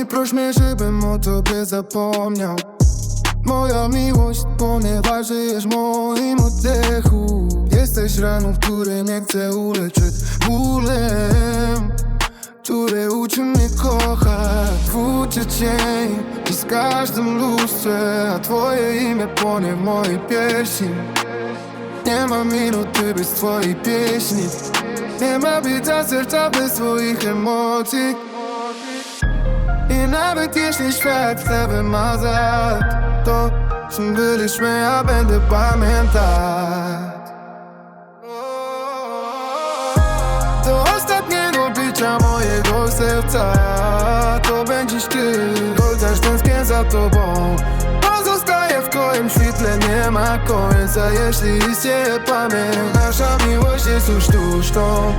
Poproś mnie, żebym o tobie zapomniał. Moja miłość, ponieważ żyjesz moim oddechu. Jesteś raną, w której nie chcę uleczyć bólem Które uczy mnie kochać. Włóczy cień i z każdym lustrze A twoje imię płonie w mojej pieśni Nie ma minuty bez twojej pieśni. Nie ma bita serca bez swoich emocji nawet jeśli świat chce wymazać To, czym byliśmy, ja będę pamiętać. Do ostatniego bicia mojego serca. To będziesz ty, chociaż tęsknię za tobą. Pozostaję w twoim świetle, nie ma końca Jeśli istnieje pamięć, nasza miłość jest już sztuczką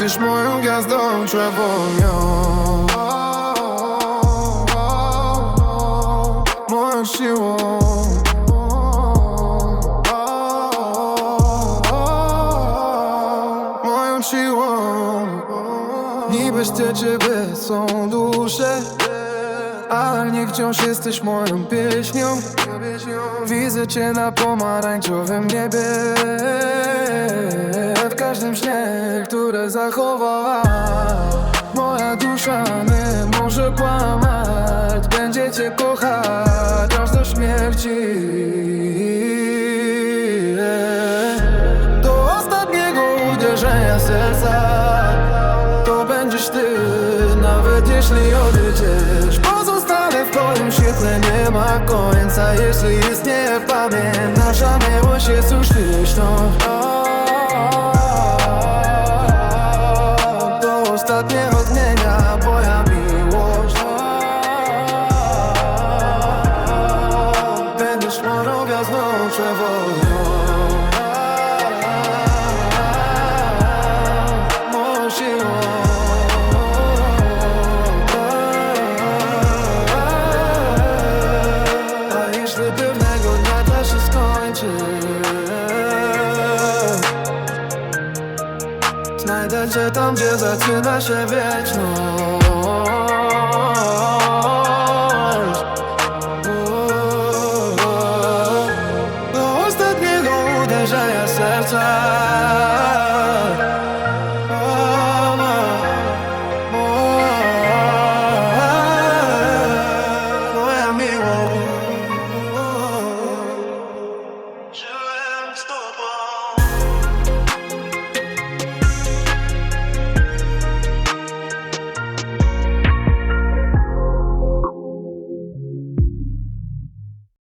Będziesz moją gwiazdą czerwonią. Moją siłą. Moją siłą. Niby z ciebie są dusze ale nie wciąż jesteś moją pieśnią. Widzę cię na pomarańczowym niebie. W każdym śnie, które zachowała Moja dusza nie może kłamać. Będzie cię kochać aż do śmierci. Do ostatniego uderzenia serca To będziesz ty, nawet jeśli odejdziesz końca Jeśli istnieje pamięć, nasza miłość jest już pieśnią Do ostatniego dnia moja miłość. Będziesz moją gwiazdą przewodnią pewnego dnia to się skończy. Znajdę cię tam, gdzie zaczyna się wieczność. Do ostatniego uderzenia serca